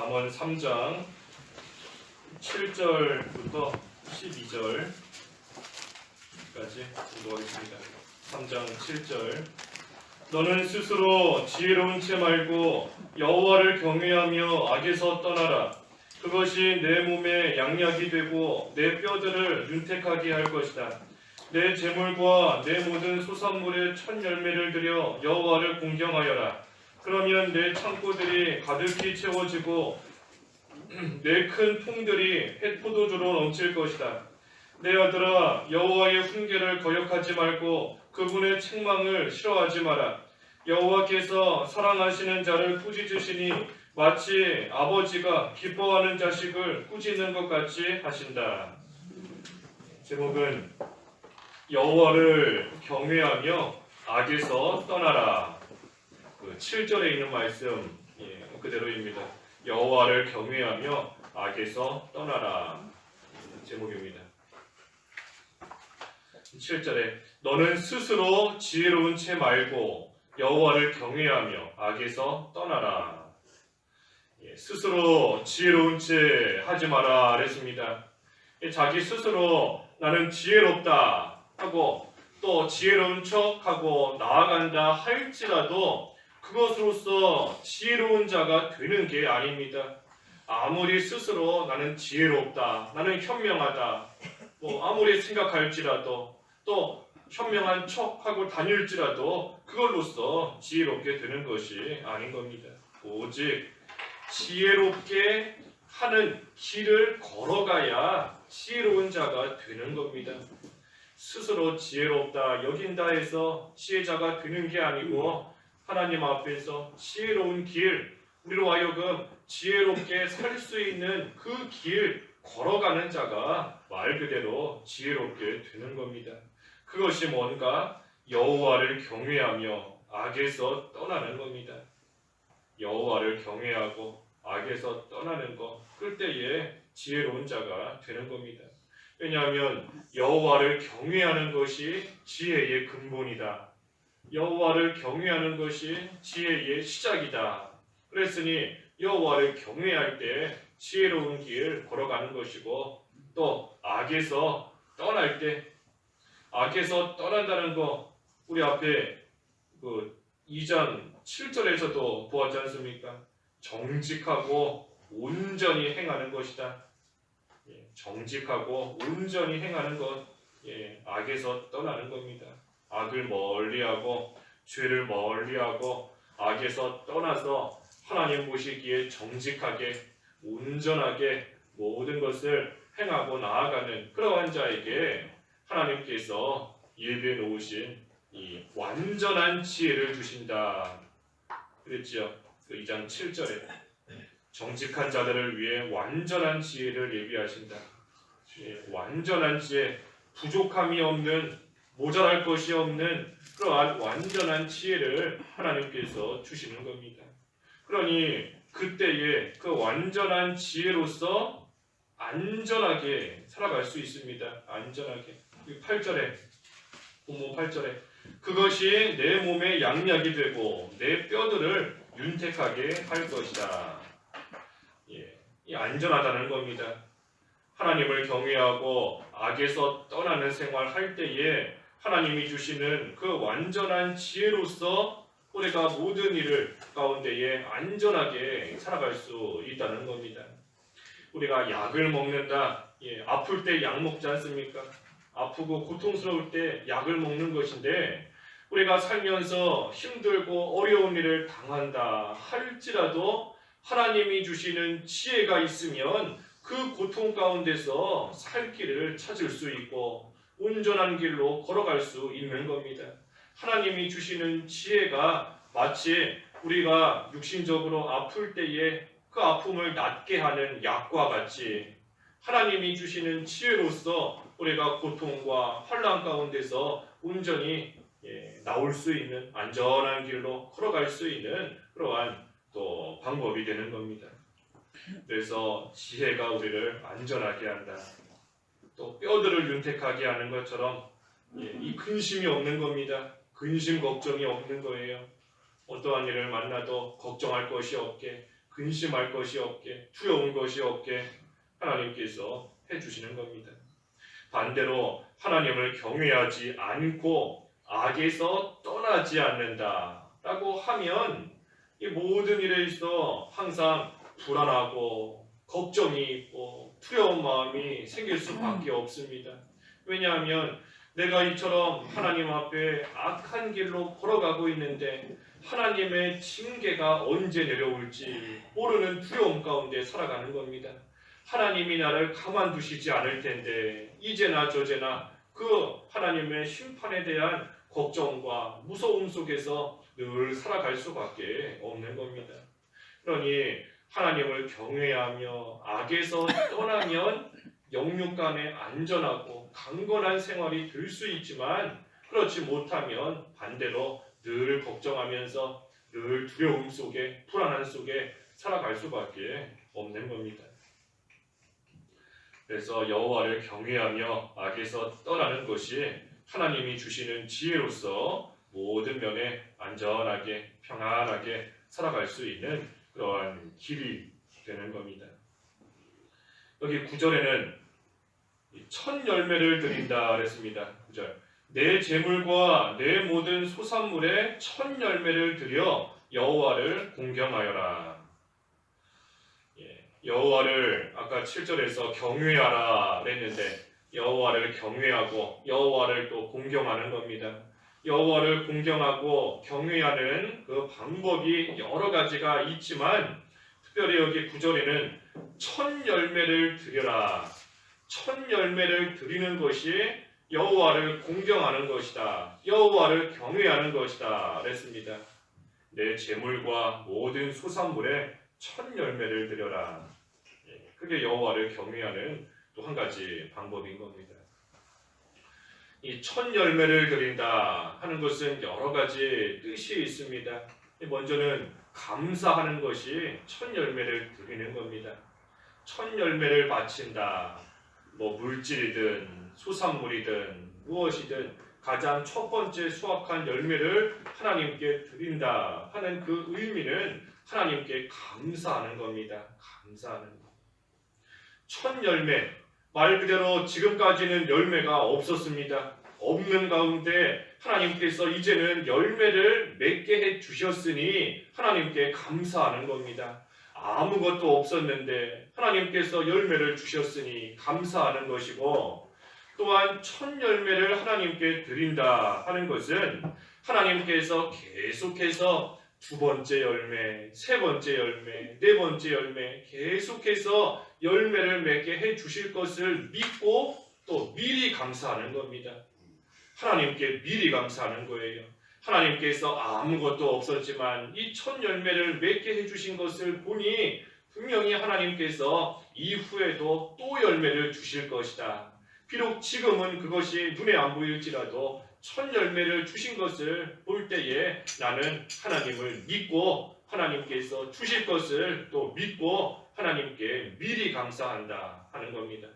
잠언 3장 7절부터 12절까지 공부하겠습니다. 3장 7절 너는 스스로 지혜로운 채 말고 여호와를 경외하며 악에서 떠나라. 그것이 내 몸에 양약이 되고 내 뼈들을 윤택하게 할 것이다. 내 재물과 내 모든 소산물의 첫 열매를 들여 여호와를 공경하여라. 그러면 내 창고들이 가득히 채워지고 내 큰 통들이 햇포도주로 넘칠 것이다. 내 아들아 여호와의 훈계를 거역하지 말고 그분의 책망을 싫어하지 마라. 여호와께서 사랑하시는 자를 꾸짖으시니 마치 아버지가 기뻐하는 자식을 꾸짖는 것 같이 하신다. 제목은 여호와를 경외하며 악에서 떠나라. 그 7절에 있는 말씀 예, 그대로입니다. 여호와를 경외하며 악에서 떠나라. 제목입니다. 7절에 너는 스스로 지혜로운 채 말고 여호와를 경외하며 악에서 떠나라. 예, 스스로 지혜로운 채 하지 마라 그랬습니다. 예, 자기 스스로 나는 지혜롭다 하고 또 지혜로운 척하고 나아간다 할지라도 그것으로서 지혜로운 자가 되는 게 아닙니다. 아무리 스스로 나는 지혜롭다, 나는 현명하다, 뭐 아무리 생각할지라도 또 현명한 척하고 다닐지라도 그걸로써 지혜롭게 되는 것이 아닌 겁니다. 오직 지혜롭게 하는 길을 걸어가야 지혜로운 자가 되는 겁니다. 스스로 지혜롭다 여긴다 해서 지혜자가 되는 게 아니고 하나님 앞에서 지혜로운 길 우리로 하여금 지혜롭게 살 수 있는 그 길 걸어가는 자가 말 그대로 지혜롭게 되는 겁니다. 그것이 뭔가 여호와를 경외하며 악에서 떠나는 겁니다. 여호와를 경외하고 악에서 떠나는 것 그때에 지혜로운 자가 되는 겁니다. 왜냐하면 여호와를 경외하는 것이 지혜의 근본이다. 여호와를 경외하는 것이 지혜의 시작이다. 그랬으니 여호와를 경외할 때 지혜로운 길 걸어가는 것이고 또 악에서 떠날 때 악에서 떠난다는 거 우리 앞에 그 2장 7절에서도 보았지 않습니까? 정직하고 온전히 행하는 것이다. 예, 정직하고 온전히 행하는 것, 예, 악에서 떠나는 겁니다. 악을 멀리하고 죄를 멀리하고 악에서 떠나서 하나님 보시기에 정직하게 온전하게 모든 것을 행하고 나아가는 그러한 자에게 하나님께서 예비해 놓으신 이 완전한 지혜를 주신다. 그랬죠. 그 2장 7절에 정직한 자들을 위해 완전한 지혜를 예비하신다. 예, 완전한 지혜, 부족함이 없는 모자랄 것이 없는 그러한 완전한 지혜를 하나님께서 주시는 겁니다. 그러니 그때에 그 완전한 지혜로서 안전하게 살아갈 수 있습니다. 안전하게. 8절에 본문 8절에 그것이 내 몸에 양약이 되고 내 뼈들을 윤택하게 할 것이다. 예, 이 안전하다는 겁니다. 하나님을 경외하고 악에서 떠나는 생활 할 때에 하나님이 주시는 그 완전한 지혜로서 우리가 모든 일을 가운데에 안전하게 살아갈 수 있다는 겁니다. 우리가 약을 먹는다. 예, 아플 때 약 먹지 않습니까? 아프고 고통스러울 때 약을 먹는 것인데 우리가 살면서 힘들고 어려운 일을 당한다 할지라도 하나님이 주시는 지혜가 있으면 그 고통 가운데서 살 길을 찾을 수 있고 온전한 길로 걸어갈 수 있는 겁니다. 하나님이 주시는 지혜가 마치 우리가 육신적으로 아플 때에 그 아픔을 낫게 하는 약과 같이 하나님이 주시는 지혜로서 우리가 고통과 환란 가운데서 온전히 예, 나올 수 있는 안전한 길로 걸어갈 수 있는 그러한 또 방법이 되는 겁니다. 그래서 지혜가 우리를 안전하게 한다. 또 뼈들을 윤택하게 하는 것처럼 예, 이 근심이 없는 겁니다. 근심 걱정이 없는 거예요. 어떠한 일을 만나도 걱정할 것이 없게 근심할 것이 없게 두려운 것이 없게 하나님께서 해주시는 겁니다. 반대로 하나님을 경외하지 않고 악에서 떠나지 않는다라고 하면 이 모든 일에 있어 항상 불안하고 걱정이 있고 두려운 마음이 생길 수밖에 없습니다. 왜냐하면 내가 이처럼 하나님 앞에 악한 길로 걸어가고 있는데 하나님의 징계가 언제 내려올지 모르는 두려움 가운데 살아가는 겁니다. 하나님이 나를 가만두시지 않을 텐데 이제나 저제나 그 하나님의 심판에 대한 걱정과 무서움 속에서 늘 살아갈 수밖에 없는 겁니다. 그러니 하나님을 경외하며 악에서 떠나면 영육 간에 안전하고 강건한 생활이 될 수 있지만 그렇지 못하면 반대로 늘 걱정하면서 늘 두려움 속에 불안한 속에 살아갈 수밖에 없는 겁니다. 그래서 여호와를 경외하며 악에서 떠나는 것이 하나님이 주시는 지혜로서 모든 면에 안전하게 평안하게 살아갈 수 있는 그러한 길이 되는 겁니다. 여기 구절에는 첫 열매를 드린다 그랬습니다. 구절. 내 재물과 내 모든 소산물의 첫 열매를 드려 여호와를 공경하여라. 예, 여호와를 아까 7절에서 경외하라 그랬는데 여호와를 경외하고 여호와를 또 공경하는 겁니다. 여호와를 공경하고 경외하는 그 방법이 여러 가지가 있지만 특별히 여기 구절에는 첫 열매를 드려라. 첫 열매를 드리는 것이 여호와를 공경하는 것이다. 여호와를 경외하는 것이다. 그랬습니다. 내 재물과 모든 소산물의 첫 열매를 드려라. 예, 그게 여호와를 경외하는 또 한 가지 방법인 겁니다. 이 첫 열매를 드린다 하는 것은 여러 가지 뜻이 있습니다. 먼저는 감사하는 것이 첫 열매를 드리는 겁니다. 첫 열매를 바친다. 뭐 물질이든 소산물이든 무엇이든 가장 첫 번째 수확한 열매를 하나님께 드린다 하는 그 의미는 하나님께 감사하는 겁니다. 감사하는 것. 첫 열매 말 그대로 지금까지는 열매가 없었습니다. 없는 가운데 하나님께서 이제는 열매를 맺게 해 주셨으니 하나님께 감사하는 겁니다. 아무것도 없었는데 하나님께서 열매를 주셨으니 감사하는 것이고 또한 첫 열매를 하나님께 드린다 하는 것은 하나님께서 계속해서 두 번째 열매, 세 번째 열매, 네 번째 열매 계속해서 열매를 맺게 해 주실 것을 믿고 또 미리 감사하는 겁니다. 하나님께 미리 감사하는 거예요. 하나님께서 아무것도 없었지만 이 첫 열매를 맺게 해 주신 것을 보니 분명히 하나님께서 이후에도 또 열매를 주실 것이다. 비록 지금은 그것이 눈에 안 보일지라도 첫 열매를 주신 것을 볼 때에 나는 하나님을 믿고 하나님께서 주실 것을 또 믿고 하나님께 미리 감사한다 하는 겁니다.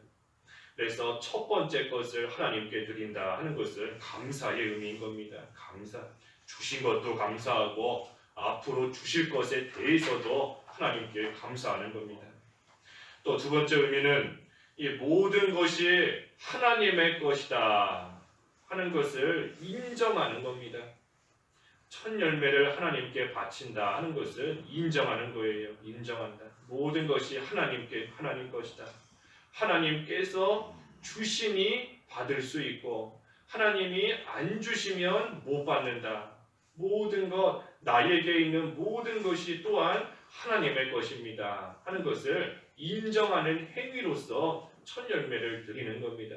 그래서 첫 번째 것을 하나님께 드린다 하는 것은 감사의 의미인 겁니다. 감사. 주신 것도 감사하고 앞으로 주실 것에 대해서도 하나님께 감사하는 겁니다. 또 두 번째 의미는 이 모든 것이 하나님의 것이다 하는 것을 인정하는 겁니다. 첫 열매를 하나님께 바친다 하는 것은 인정하는 거예요. 인정한다. 모든 것이 하나님께 하나님 것이다. 하나님께서 주시니 받을 수 있고 하나님이 안 주시면 못 받는다. 모든 것 나에게 있는 모든 것이 또한 하나님의 것입니다. 하는 것을 인정하는 행위로서 첫 열매를 드리는 겁니다.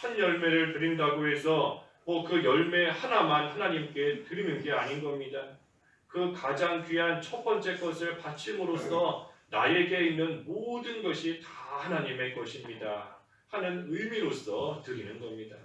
첫 열매를 드린다고 해서 뭐 그 열매 하나만 하나님께 드리는 게 아닌 겁니다. 그 가장 귀한 첫 번째 것을 바침으로써 나에게 있는 모든 것이 다 하나님의 것입니다. 하는 의미로서 드리는 겁니다.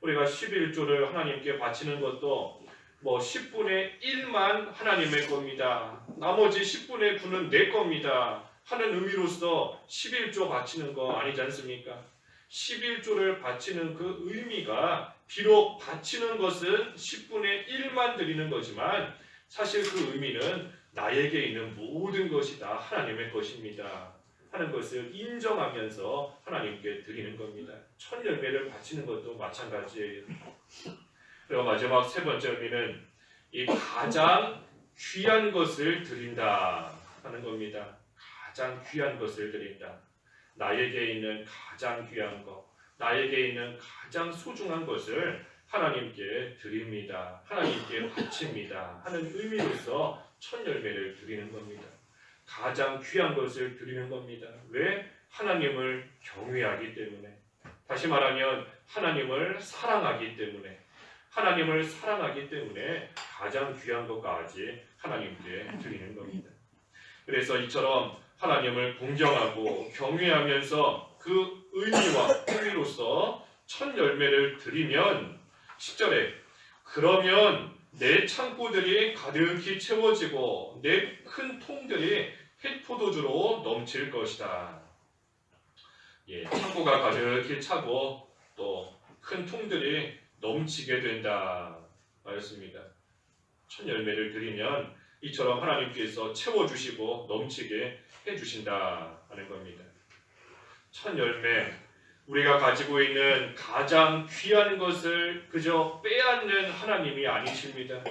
우리가 11조를 하나님께 바치는 것도 뭐 10분의 1만 하나님의 겁니다. 나머지 10분의 9는 내 겁니다. 하는 의미로서 11조 바치는 거 아니지 않습니까? 11조를 바치는 그 의미가 비록 바치는 것은 10분의 1만 드리는 거지만 사실 그 의미는 나에게 있는 모든 것이 다 하나님의 것입니다. 하는 것을 인정하면서 하나님께 드리는 겁니다. 첫 열매를 바치는 것도 마찬가지예요. 그리고 마지막 세 번째 의미는 이 가장 귀한 것을 드린다 하는 겁니다. 가장 귀한 것을 드린다. 나에게 있는 가장 귀한 것, 나에게 있는 가장 소중한 것을 하나님께 드립니다. 하나님께 바칩니다. 하는 의미로서 첫 열매를 드리는 겁니다. 가장 귀한 것을 드리는 겁니다. 왜? 하나님을 경외하기 때문에. 다시 말하면 하나님을 사랑하기 때문에. 하나님을 사랑하기 때문에 가장 귀한 것까지 하나님께 드리는 겁니다. 그래서 이처럼 하나님을 공경하고 경외하면서 그 의미와 의미로서 첫 열매를 드리면 10절에 그러면 내 창고들이 가득히 채워지고 내 큰 통들이 햇포도주로 넘칠 것이다. 예, 창고가 가득히 차고 또 큰 통들이 넘치게 된다. 말했습니다. 첫 열매를 드리면 이처럼 하나님께서 채워주시고 넘치게 해주신다 하는 겁니다. 첫 열매, 우리가 가지고 있는 가장 귀한 것을 그저 빼앗는 하나님이 아니십니다.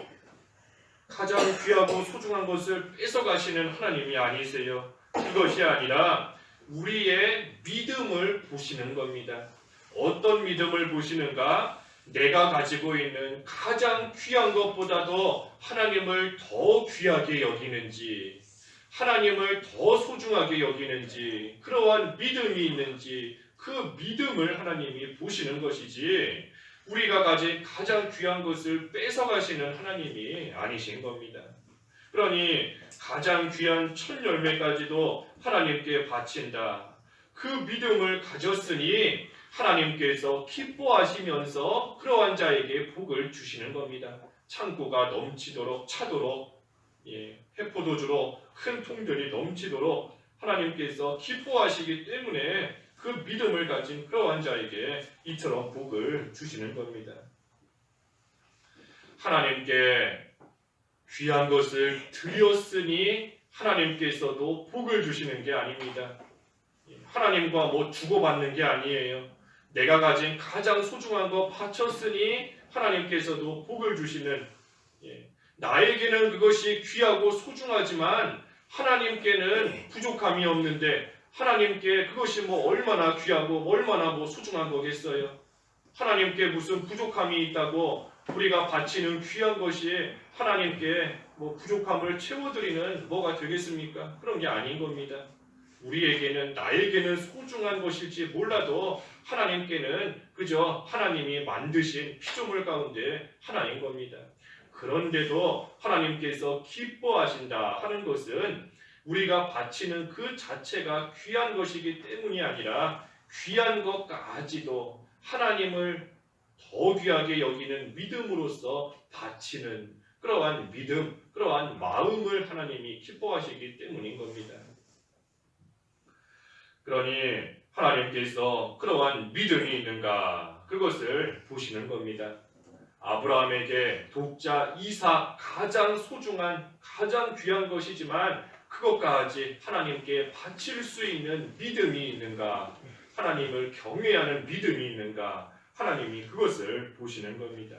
가장 귀하고 소중한 것을 뺏어가시는 하나님이 아니세요. 그것이 아니라 우리의 믿음을 보시는 겁니다. 어떤 믿음을 보시는가? 내가 가지고 있는 가장 귀한 것보다 도 하나님을 더 귀하게 여기는지, 하나님을 더 소중하게 여기는지, 그러한 믿음이 있는지, 그 믿음을 하나님이 보시는 것이지, 우리가 가진 가장 귀한 것을 뺏어가시는 하나님이 아니신 겁니다. 그러니 가장 귀한 첫 열매까지도 하나님께 바친다. 그 믿음을 가졌으니 하나님께서 기뻐하시면서 그러한 자에게 복을 주시는 겁니다. 창고가 넘치도록 차도록 예, 해포도주로 큰 통들이 넘치도록 하나님께서 기뻐하시기 때문에 그 믿음을 가진 그러한 자에게 이처럼 복을 주시는 겁니다. 하나님께 귀한 것을 드렸으니 하나님께서도 복을 주시는 게 아닙니다. 예, 하나님과 뭐 주고받는 게 아니에요. 내가 가진 가장 소중한 거 바쳤으니 하나님께서도 복을 주시는 예, 나에게는 그것이 귀하고 소중하지만 하나님께는 부족함이 없는데 하나님께 그것이 뭐 얼마나 귀하고 얼마나 뭐 소중한 거겠어요. 하나님께 무슨 부족함이 있다고 우리가 바치는 귀한 것이 하나님께 뭐 부족함을 채워드리는 뭐가 되겠습니까? 그런 게 아닌 겁니다. 우리에게는 나에게는 소중한 것일지 몰라도 하나님께는 그저 하나님이 만드신 피조물 가운데 하나인 겁니다. 그런데도 하나님께서 기뻐하신다 하는 것은 우리가 바치는 그 자체가 귀한 것이기 때문이 아니라 귀한 것까지도 하나님을 더 귀하게 여기는 믿음으로써 바치는 그러한 믿음, 그러한 마음을 하나님이 기뻐하시기 때문인 겁니다. 그러니 하나님께서 그러한 믿음이 있는가 그것을 보시는 겁니다. 아브라함에게 독자 이삭 가장 소중한 가장 귀한 것이지만 그것까지 하나님께 바칠 수 있는 믿음이 있는가 하나님을 경외하는 믿음이 있는가 하나님이 그것을 보시는 겁니다.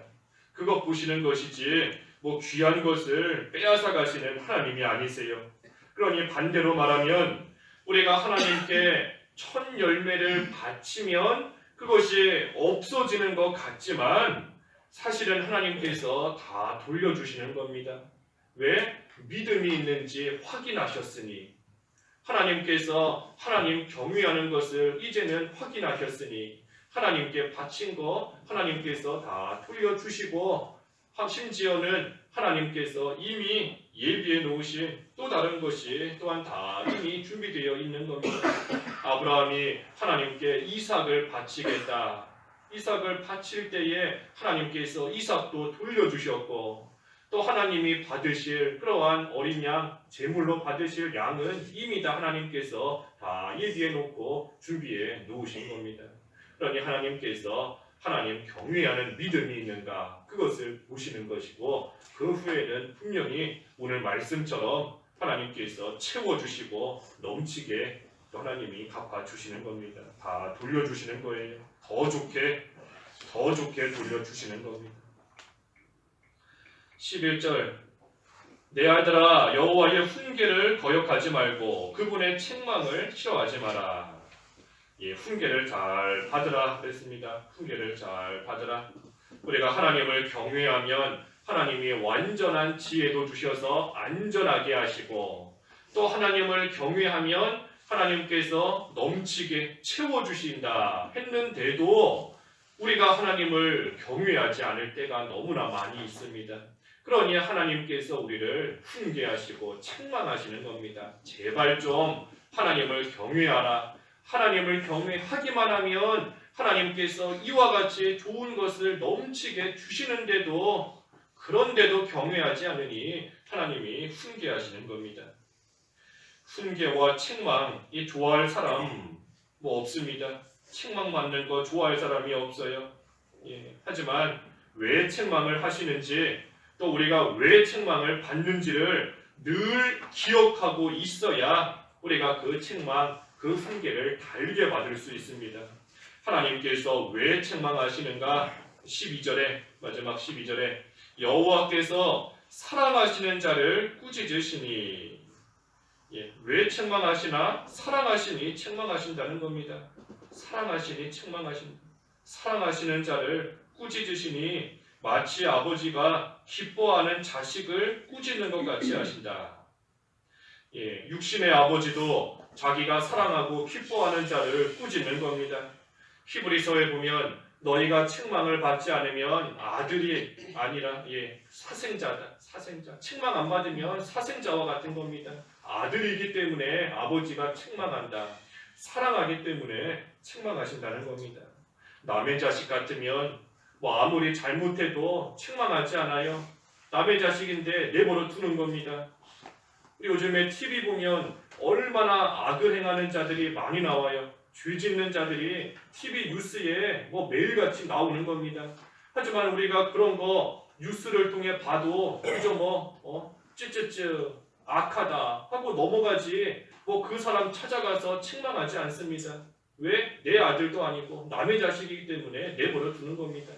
그것 보시는 것이지 뭐 귀한 것을 빼앗아 가시는 하나님이 아니세요. 그러니 반대로 말하면 우리가 하나님께 첫 열매를 바치면 그것이 없어지는 것 같지만 사실은 하나님께서 다 돌려주시는 겁니다. 왜? 믿음이 있는지 확인하셨으니 하나님께서 하나님 경외하는 것을 이제는 확인하셨으니 하나님께 바친 거 하나님께서 다 돌려주시고 심지어는 하나님께서 이미 예비해 놓으신 또 다른 것이 또한 다 이미 준비되어 있는 겁니다. 아브라함이 하나님께 이삭을 바치겠다. 이삭을 바칠 때에 하나님께서 이삭도 돌려주셨고 또 하나님이 받으실 그러한 어린 양 제물로 받으실 양은 이미 다 하나님께서 다 예비해 놓고 준비해 놓으신 겁니다. 그러니 하나님께서 하나님 경외하는 믿음이 있는가 그것을 보시는 것이고 그 후에는 분명히 오늘 말씀처럼 하나님께서 채워주시고 넘치게 또 하나님이 갚아주시는 겁니다. 다 돌려주시는 거예요. 더 좋게 더 좋게 돌려주시는 겁니다. 11절 내 아들아 여호와의 훈계를 거역하지 말고 그분의 책망을 싫어하지 마라. 예, 훈계를 잘 받으라 그랬습니다. 훈계를 잘 받으라. 우리가 하나님을 경외하면 하나님이 완전한 지혜도 주셔서 안전하게 하시고 또 하나님을 경외하면 하나님께서 넘치게 채워 주신다 했는데도 우리가 하나님을 경외하지 않을 때가 너무나 많이 있습니다. 그러니 하나님께서 우리를 훈계하시고 책망하시는 겁니다. 제발 좀 하나님을 경외하라. 하나님을 경외하기만 하면 하나님께서 이와 같이 좋은 것을 넘치게 주시는데도 그런데도 경외하지 않으니 하나님이 훈계하시는 겁니다. 훈계와 책망 이 좋아할 사람 뭐 없습니다. 책망 받는 거 좋아할 사람이 없어요. 예, 하지만 왜 책망을 하시는지 또 우리가 왜 책망을 받는지를 늘 기억하고 있어야 우리가 그 책망, 그 훈계를 달게 받을 수 있습니다. 하나님께서 왜 책망하시는가? 12절에 마지막 12절에 여호와께서 사랑하시는 자를 꾸짖으시니 예, 왜 책망하시나? 사랑하시니 책망하신다는 겁니다. 사랑하시니 책망하신 사랑하시는 자를 꾸짖으시니 마치 아버지가 기뻐하는 자식을 꾸짖는 것 같이 하신다. 예, 육신의 아버지도 자기가 사랑하고 기뻐하는 자를 꾸짖는 겁니다. 히브리서에 보면 너희가 책망을 받지 않으면 아들이 아니라 예, 사생자다. 사생자. 책망 안 받으면 사생자와 같은 겁니다. 아들이기 때문에 아버지가 책망한다. 사랑하기 때문에 책망하신다는 겁니다. 남의 자식 같으면 뭐 아무리 잘못해도 책망하지 않아요. 남의 자식인데 내버려 두는 겁니다. 우리 요즘에 TV 보면 얼마나 악을 행하는 자들이 많이 나와요. 죄 짓는 자들이 TV 뉴스에 뭐 매일같이 나오는 겁니다. 하지만 우리가 그런 거 뉴스를 통해 봐도 그저 뭐 어, 찌찌찌 악하다 하고 넘어가지 뭐 그 사람 찾아가서 책망하지 않습니다. 왜? 내 아들도 아니고 남의 자식이기 때문에 내버려 두는 겁니다.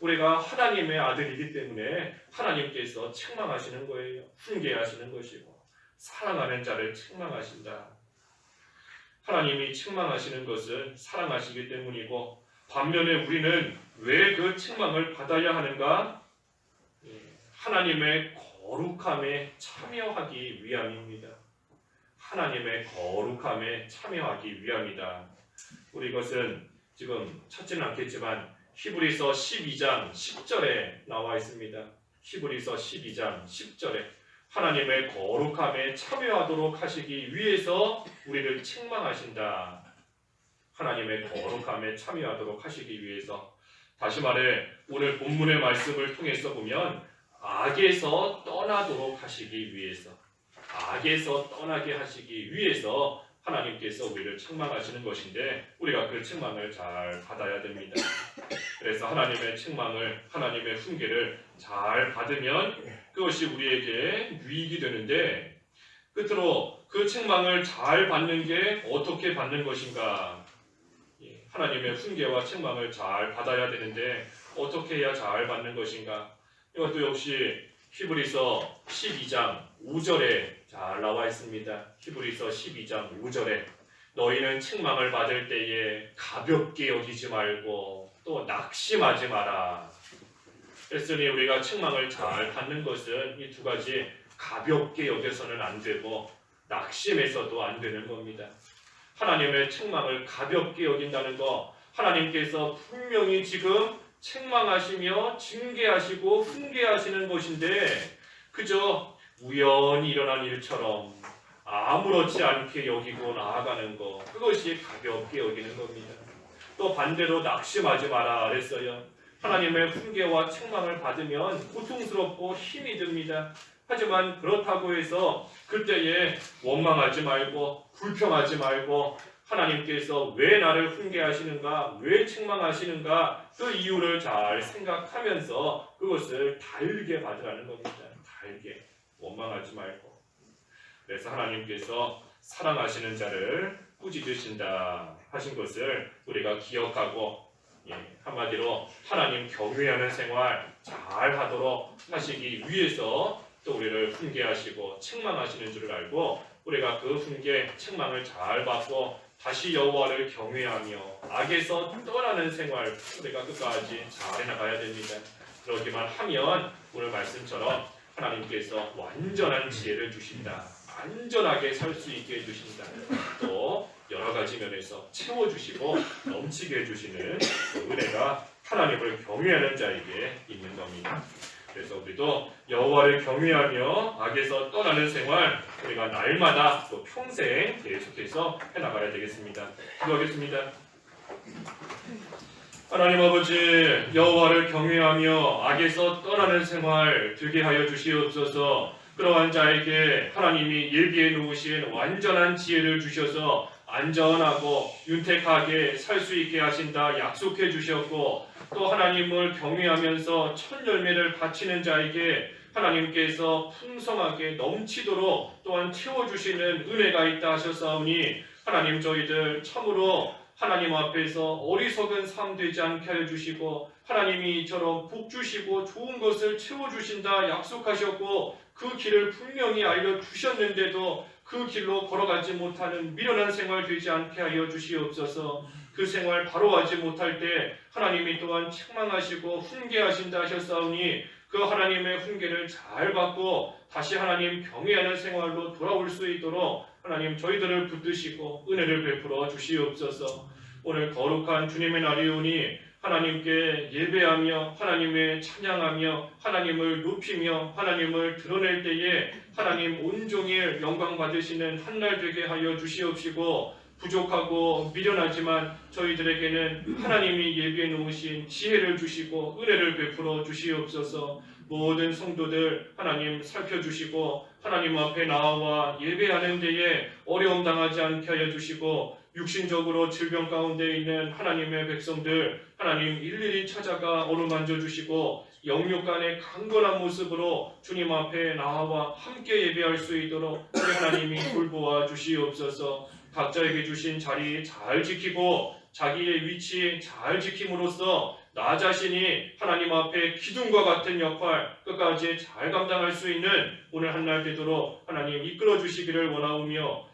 우리가 하나님의 아들이기 때문에 하나님께서 책망하시는 거예요. 훈계하시는 것이고 사랑하는 자를 책망하신다. 하나님이 책망하시는 것은 사랑하시기 때문이고 반면에 우리는 왜 그 책망을 받아야 하는가? 예, 하나님의 거룩함에 참여하기 위함입니다. 하나님의 거룩함에 참여하기 위함이다. 우리 이것은 지금 찾지는 않겠지만 히브리서 12장 10절에 나와 있습니다. 히브리서 12장 10절에 하나님의 거룩함에 참여하도록 하시기 위해서 우리를 책망하신다. 하나님의 거룩함에 참여하도록 하시기 위해서 다시 말해 오늘 본문의 말씀을 통해서 보면 악에서 떠나도록 하시기 위해서 악에서 떠나게 하시기 위해서 하나님께서 우리를 책망하시는 것인데 우리가 그 책망을 잘 받아야 됩니다. 그래서 하나님의 책망을 하나님의 훈계를 잘 받으면 그것이 우리에게 유익이 되는데 끝으로 그 책망을 잘 받는 게 어떻게 받는 것인가? 예, 하나님의 훈계와 책망을 잘 받아야 되는데 어떻게 해야 잘 받는 것인가? 이것도 역시 히브리서 12장 5절에 잘 나와 있습니다. 히브리서 12장 5절에 너희는 책망을 받을 때에 가볍게 여기지 말고 또 낙심하지 마라. 그랬으니 우리가 책망을 잘 받는 것은 이 두 가지 가볍게 여겨서는 안 되고 낙심해서도 안 되는 겁니다. 하나님의 책망을 가볍게 여긴다는 거 하나님께서 분명히 지금 책망하시며 징계하시고 훈계하시는 것인데 그저 우연히 일어난 일처럼 아무렇지 않게 여기고 나아가는 것 그것이 가볍게 여기는 겁니다. 또 반대로 낙심하지 마라 그랬어요. 하나님의 훈계와 책망을 받으면 고통스럽고 힘이 듭니다. 하지만 그렇다고 해서 그때에 원망하지 말고 불평하지 말고 하나님께서 왜 나를 훈계하시는가, 왜 책망하시는가 그 이유를 잘 생각하면서 그것을 달게 받으라는 겁니다. 달게 원망하지 말고. 그래서 하나님께서 사랑하시는 자를 꾸짖으신다 하신 것을 우리가 기억하고 예, 한마디로 하나님 경외하는 생활 잘 하도록 하시기 위해서 또 우리를 훈계하시고 책망하시는 줄을 알고 우리가 그 훈계 책망을 잘 받고 다시 여호와를 경외하며 악에서 떠나는 생활 우리가 끝까지 잘 해 나가야 됩니다. 그러기만 하면 오늘 말씀처럼 하나님께서 완전한 지혜를 주신다. 안전하게 살 수 있게 해주신다. 또 여러 가지 면에서 채워주시고 넘치게 해주시는 그 은혜가 하나님을 경외하는 자에게 있는 겁니다. 그래서 우리도 여호와를 경외하며 악에서 떠나는 생활 우리가 날마다 또 평생 계속해서 해나가야 되겠습니다. 기도하겠습니다. 하나님 아버지 여호와를 경외하며 악에서 떠나는 생활 되게 하여 주시옵소서. 그러한 자에게 하나님이 예비해 놓으신 완전한 지혜를 주셔서 안전하고 윤택하게 살 수 있게 하신다 약속해 주셨고 또 하나님을 경외하면서 첫 열매를 바치는 자에게 하나님께서 풍성하게 넘치도록 또한 채워주시는 은혜가 있다 하셨사오니 하나님 저희들 참으로 하나님 앞에서 어리석은 삶 되지 않게 하여 주시고 하나님이 이처럼 복 주시고 좋은 것을 채워 주신다 약속하셨고 그 길을 분명히 알려 주셨는데도 그 길로 걸어가지 못하는 미련한 생활 되지 않게 하여 주시옵소서. 그 생활 바로 하지 못할 때 하나님이 또한 책망하시고 훈계하신다 하셨사오니 그 하나님의 훈계를 잘 받고 다시 하나님 경외하는 생활로 돌아올 수 있도록 하나님 저희들을 붙드시고 은혜를 베풀어 주시옵소서. 오늘 거룩한 주님의 날이오니 하나님께 예배하며 하나님의 찬양하며 하나님을 높이며 하나님을 드러낼 때에 하나님 온종일 영광 받으시는 한날 되게 하여 주시옵시고 부족하고 미련하지만 저희들에게는 하나님이 예비해 놓으신 지혜를 주시고 은혜를 베풀어 주시옵소서. 모든 성도들 하나님 살펴주시고 하나님 앞에 나와 예배하는 데에 어려움 당하지 않게 하여 주시고 육신적으로 질병 가운데 있는 하나님의 백성들 하나님 일일이 찾아가 어루만져 주시고 영육 간의 강건한 모습으로 주님 앞에 나와 함께 예배할 수 있도록 우리 하나님이 돌보아 주시옵소서. 각자에게 주신 자리 잘 지키고 자기의 위치 잘 지킴으로써 나 자신이 하나님 앞에 기둥과 같은 역할 끝까지 잘 감당할 수 있는 오늘 한 날 되도록 하나님 이끌어 주시기를 원하오며